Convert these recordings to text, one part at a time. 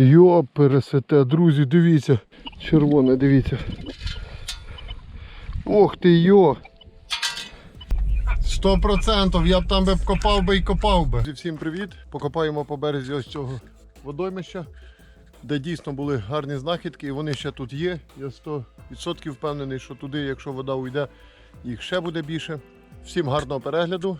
Йо, пересете, друзі, дивіться. Червоне, дивіться. Ох ти йо. Сто процентів, я б там би копав би і копав би. Всім привіт. Покопаємо по березі ось цього водоймища, де дійсно були гарні знахідки, і вони ще тут є. Я 100% впевнений, що туди, якщо вода уйде, їх ще буде більше. Всім гарного перегляду.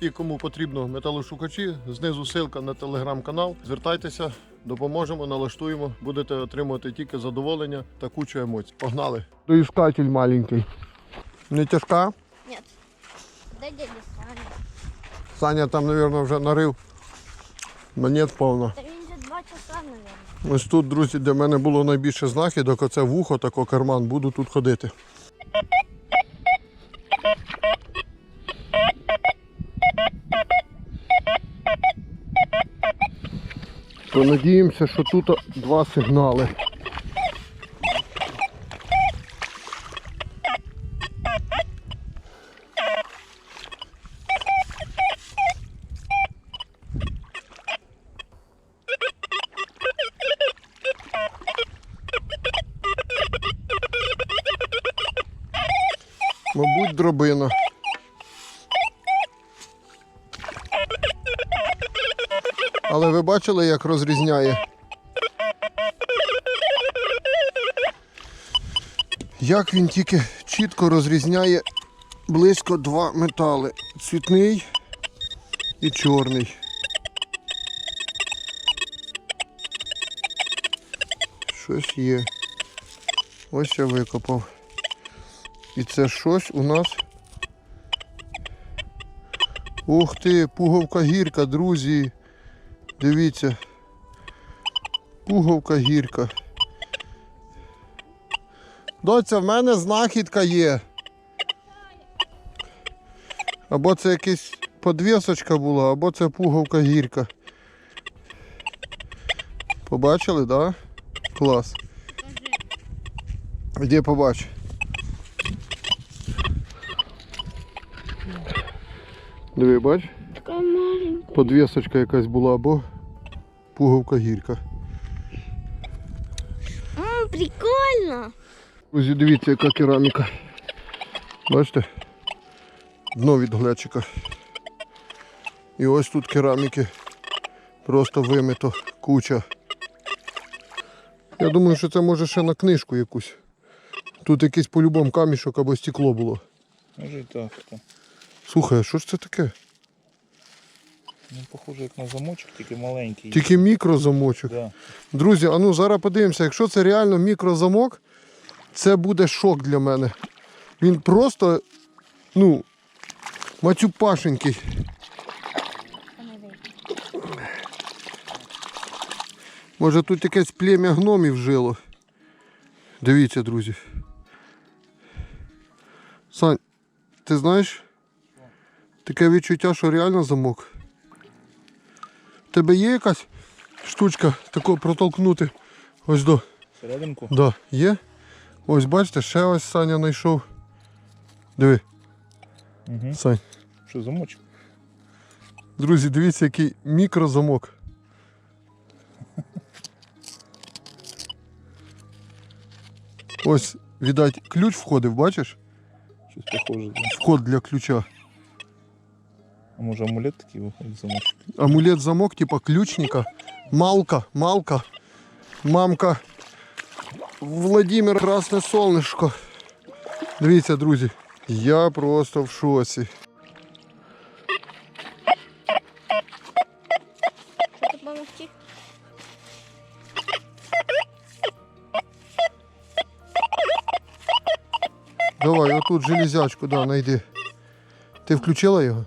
І кому потрібно металошукачі, знизу ссылка на телеграм-канал. Звертайтеся, допоможемо, налаштуємо. Будете отримувати тільки задоволення та кучу емоцій. Погнали! Доіскатель маленький. Не тяжка? Нет. Дай дядя Саня. Саня там, мабуть, вже нарив. Монет повно. Він же два часа, наверное. Ось тут, друзі, де в мене було найбільше знахідок, оце вухо, тако карман, буду тут ходити. Понадіємося, що тут два сигнали. Мабуть, дробина. Але ви бачили, як розрізняє? Як він тільки чітко розрізняє близько два метали. Цвітний і чорний. Щось є. Ось я викопав. І це щось у нас. Ух ти, пуговка гірка, друзі. Дивіться. Пуговка гірка. Доця, в мене знахідка є. Або це якась подвісочка була, або це пуговка гірка. Побачили, так? Да? Клас. Де побач? Диви, бач? Подвісочка якась була або пуговка гірка. М, прикольно. Друзі, дивіться, яка кераміка. Бачите? Дно від глечика. І ось тут кераміки. Просто вимито куча. Я думаю, що це може ще на книжку якусь. Тут якийсь по-любому камішок або стекло було. Може і так. то. Слухай, а що ж це таке? Ну, похоже, як на замочок, тільки маленький. Тільки мікрозамочок. Да. Друзі, а ну зараз подивимося, якщо це реально мікрозамок, це буде шок для мене. Він просто, ну, матюпашенький. Може тут якесь плем'я гномів жило. Дивіться, друзі. Сань, ти знаєш? Таке відчуття, що реально замок. Тебе є якась штучка такого протолкнути? Ось до. Серединку? Да, є. Ось бачите, ще ось Саня знайшов. Диви, Угу. Сань. Що, замочок? Друзі, дивіться, який мікрозамок. Ось, віддать, ключ входив, бачиш? Щось похоже. Вход для ключа. А може амулет такий виходить замочок? Амулет замок, типа ключника. Малка, малка. Мамка. Владимир Красне Солнышко. Дивіться, друзі. Я просто в шоці. Что-то помогти? Давай, отут железячку, да, найди. Ти включила його?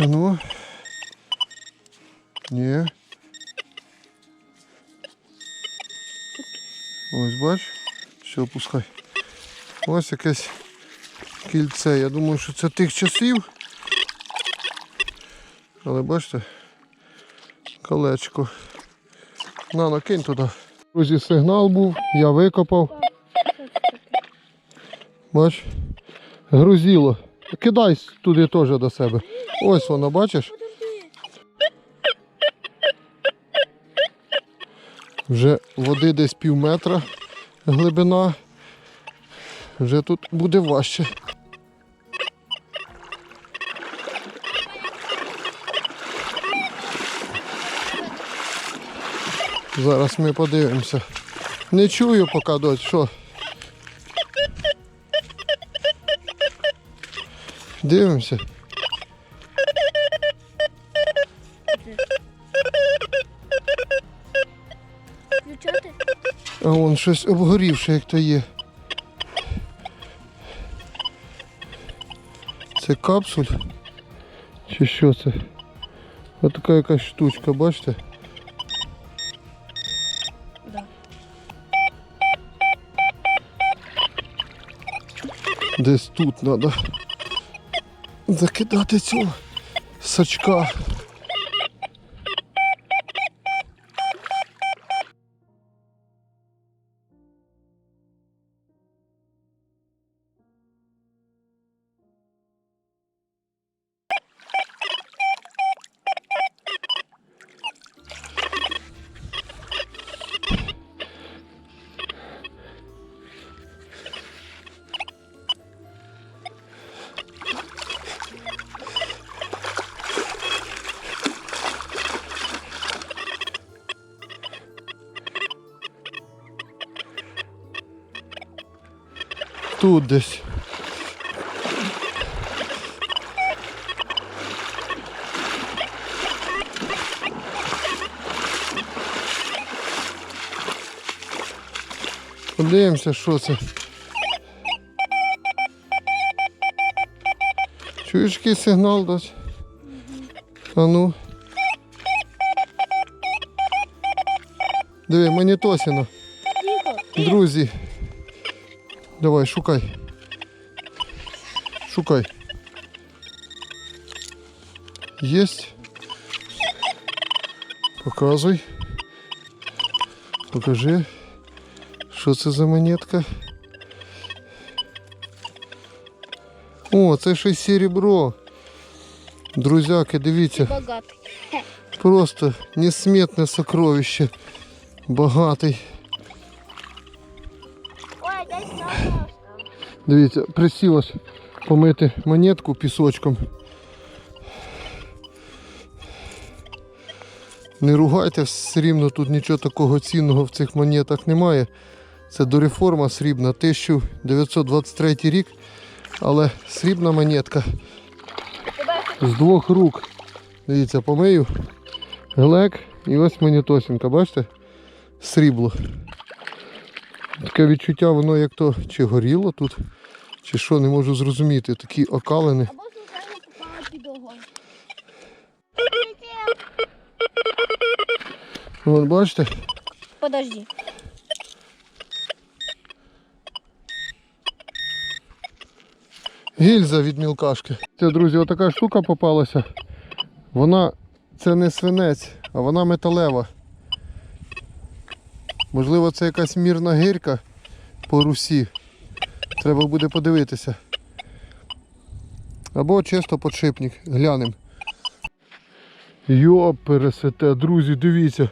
А ну. Ні. Ось бач. Все, пускай. Ось якесь кільце. Я думаю, що це тих часів. Але бачите, колечко. На, накинь туди. Друзі, сигнал був, я викопав. Бач, грузило. Кидай туди теж до себе. Ось воно, бачиш? Вже води десь пів метра глибина. Вже тут буде важче. Зараз ми подивимося. Не чую поки дочь, що. Дивимося. А вон щось обгорівше, як то є. Це капсуль? Чи що це? Ось така якась штучка, бачите? Да. Десь тут треба закидати цього сачка. Тут десь. Подивимося, що це. Чуєш який сигнал десь? А ну. Диви, монітосіно. Тихо. Друзі. Давай, шукай. Шукай. Есть. Показуй. Покажи. Що це за монетка? О, це ще й серебро. Друзяки, дивіться. Просто несметне сокровище. Багатий. Дивіться, присілось помити монетку пісочком. Не ругайте, все рівно тут нічого такого цінного в цих монетах немає. Це дореформа срібна, 1923 рік, але срібна монетка з двох рук. Дивіться, помию. Глек і ось монетосинка, бачите? Срібло. Таке відчуття, воно як то чи горіло тут, чи що, не можу зрозуміти. Такі окалини. Або попала під огонь. От бачите, Подожди. гільза від мілкашки. Це, друзі, отака штука попалася. Вона це не свинець, а вона металева. Можливо, це якась мірна гирька по русі. Треба буде подивитися. Або чисто подшипник. Глянем. Йо, пересете, друзі, дивіться.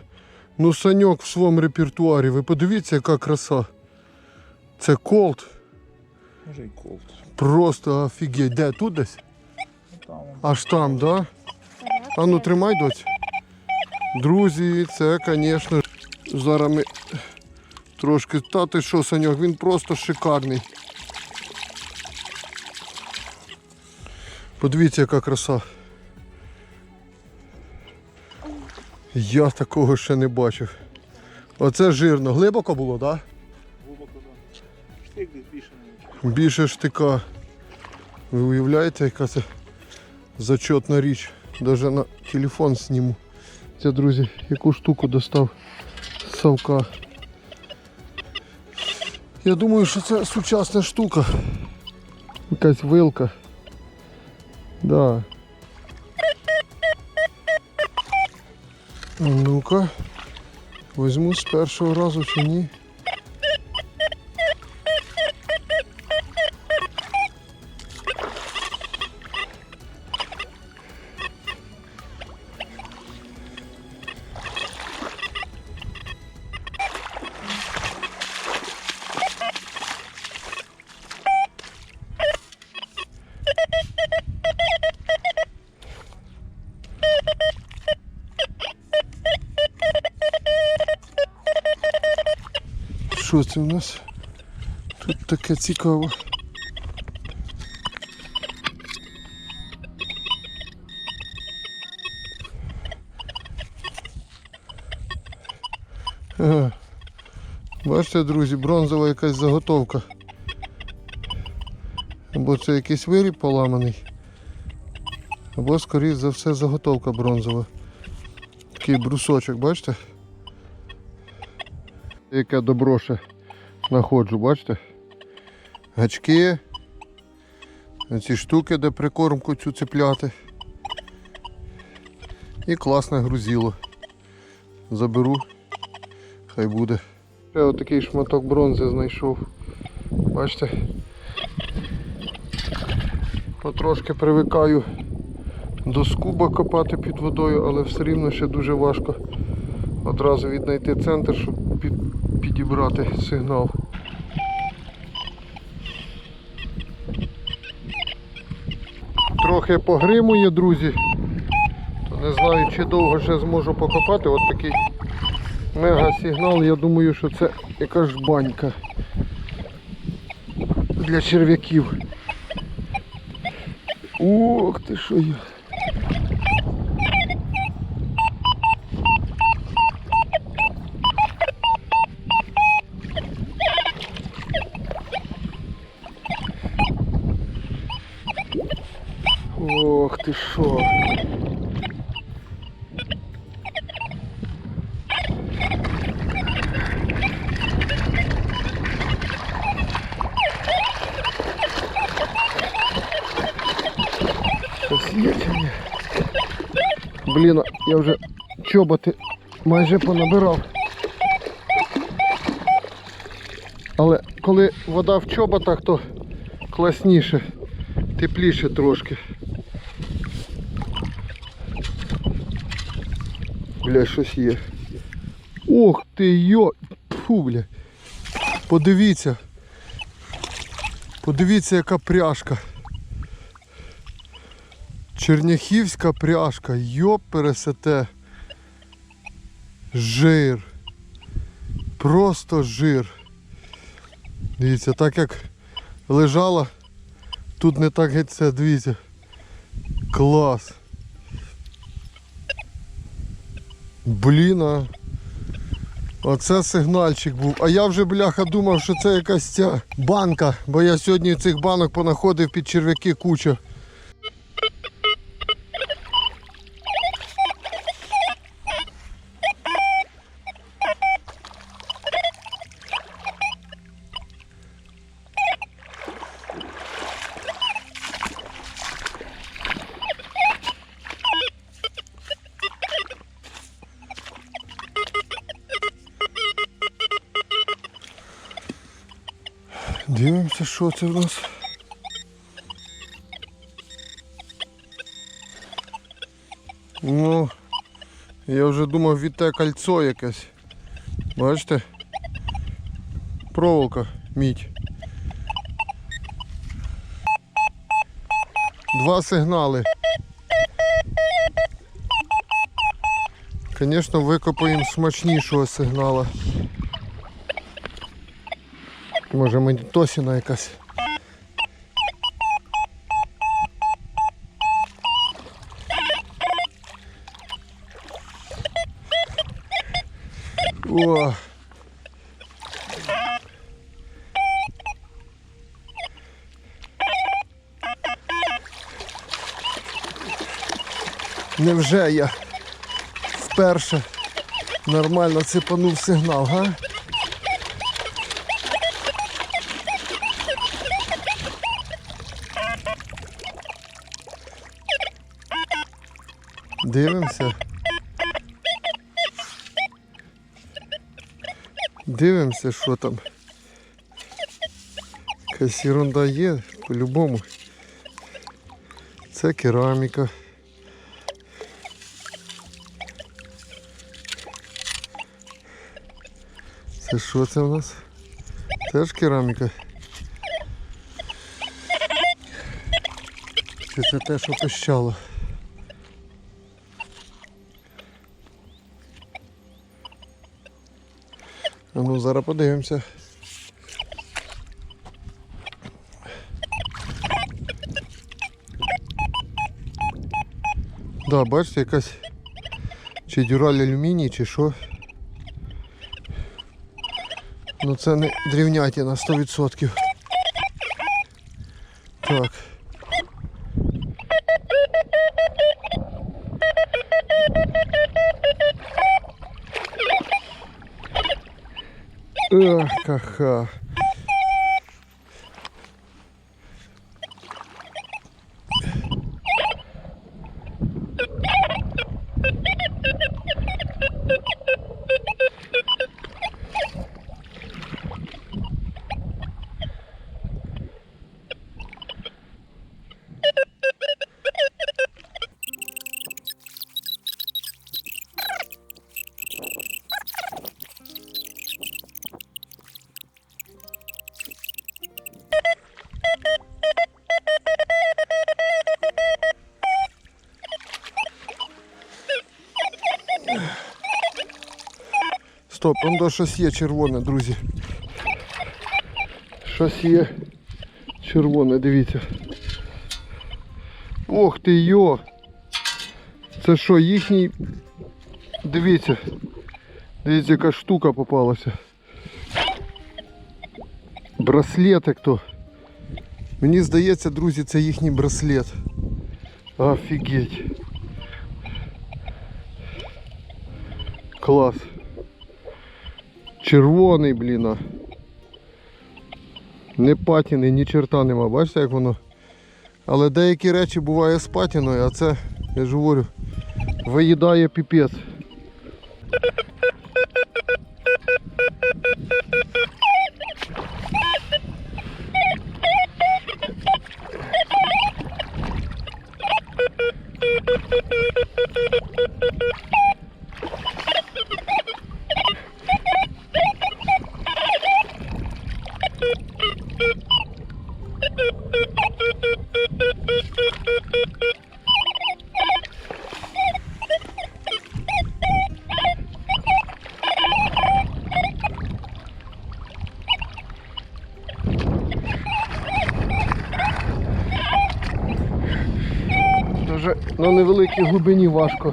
Ну, саньок в своєму репертуарі. Ви подивіться, яка краса. Це колт. Може і колд. Просто офігеть. Де тут десь? Аж там, да? А ну тримай, доць. Друзі, це, звісно, зараз ми трошки. Та ти що, Саньок, він просто шикарний. Подивіться, яка краса. Я такого ще не бачив. Оце жирно. Глибоко було, так? Да? Глибоко, да. Штик десь більше не Більше штика. Ви уявляєте, яка це зачетна річ. Даже на телефон зніму. Це, друзі, яку штуку достав совка. Я думаю, що це сучасна штука. Якась вилка. Да. Ну-ка. Візьму з першого разу чи ні. Це у нас? Тут таке цікаво. Ага. Бачите, друзі, бронзова якась заготовка. Або це якийсь виріб поламаний, або, скоріш за все, заготовка бронзова. Такий брусочок, бачите? Яке доброше знаходжу, бачите? Гачки. Ці штуки, де прикормку цю цепляти. І класне грузило. Заберу, хай буде. Ще отакий шматок бронзи знайшов. Бачите? Потрошки привикаю до скуба копати під водою, але все рівно ще дуже важко одразу віднайти центр, щоб під, підібрати сигнал. Трохи погримує, друзі. То не знаю, чи довго ще зможу покопати. От такий мега сигнал. Я думаю, що це якась банька для черв'яків. Ох ти що я. Ох ти ні? Блін, я вже чоботи майже понабирав. Але коли вода в чоботах, то класніше, тепліше трошки. Бля, щось є. Ох ти йо! Фу, бля. Подивіться. Подивіться, яка пряжка. Черняхівська пряжка, йоп пересете. Жир. Просто жир. Дивіться, так як лежала, тут не так геть це, дивіться. Клас. Блін, а. Оце сигнальчик був. А я вже, бляха, думав, що це якась ця банка, бо я сьогодні цих банок понаходив під черв'яки куча. Що це в нас. Ну, я вже думав від те кольцо якесь. Бачите? Проволока, мідь. Два сигнали. Звісно, викопаємо смачнішого сигнала. Може мені тосіна якась. О! Невже я вперше нормально цепанув сигнал, га? Дивимося. Дивимося, що там. Якась ерунда є, по-любому. Це кераміка. Це що це у нас? Теж кераміка. Чи це те, що пищало? Ну зараз подивимося. Да, бачите, якась чи дюраль алюміній, чи що. Ну це не дрівнятіна 100%. Так. Ах, ха-ха. Стоп, он до щось є червоне, друзі. Щось є червоне, дивіться. Ох ти йо! Це що, їхній. Дивіться. Дивіться, яка штука попалася. Браслетик то. Мені здається, друзі, це їхній браслет. Офігеть. Клас. Червоний, блін. Не патіни, ні черта нема. Бачите, як воно? Але деякі речі буває з патіною, а це, я ж говорю, виїдає піпець. Невеликій глибині важко.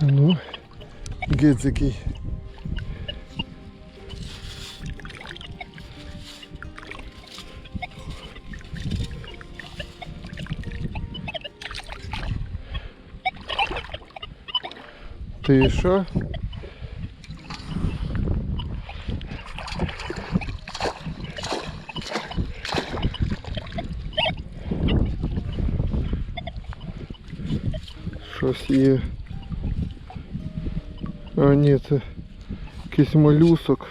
Ну, гець який. Ти що? Є. А ні, це якийсь молюсок.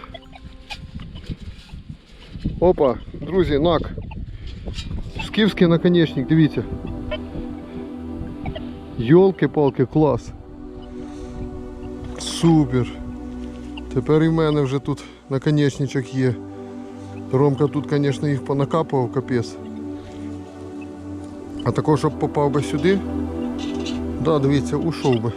Опа, друзі, нак. Скіфський наконечник, дивіться. Йолки-палки, клас. Супер. Тепер і в мене вже тут наконечничок є. Ромка тут, звісно, їх понакапував капець. А також, щоб попав би сюди, да, дивіться, ушов би.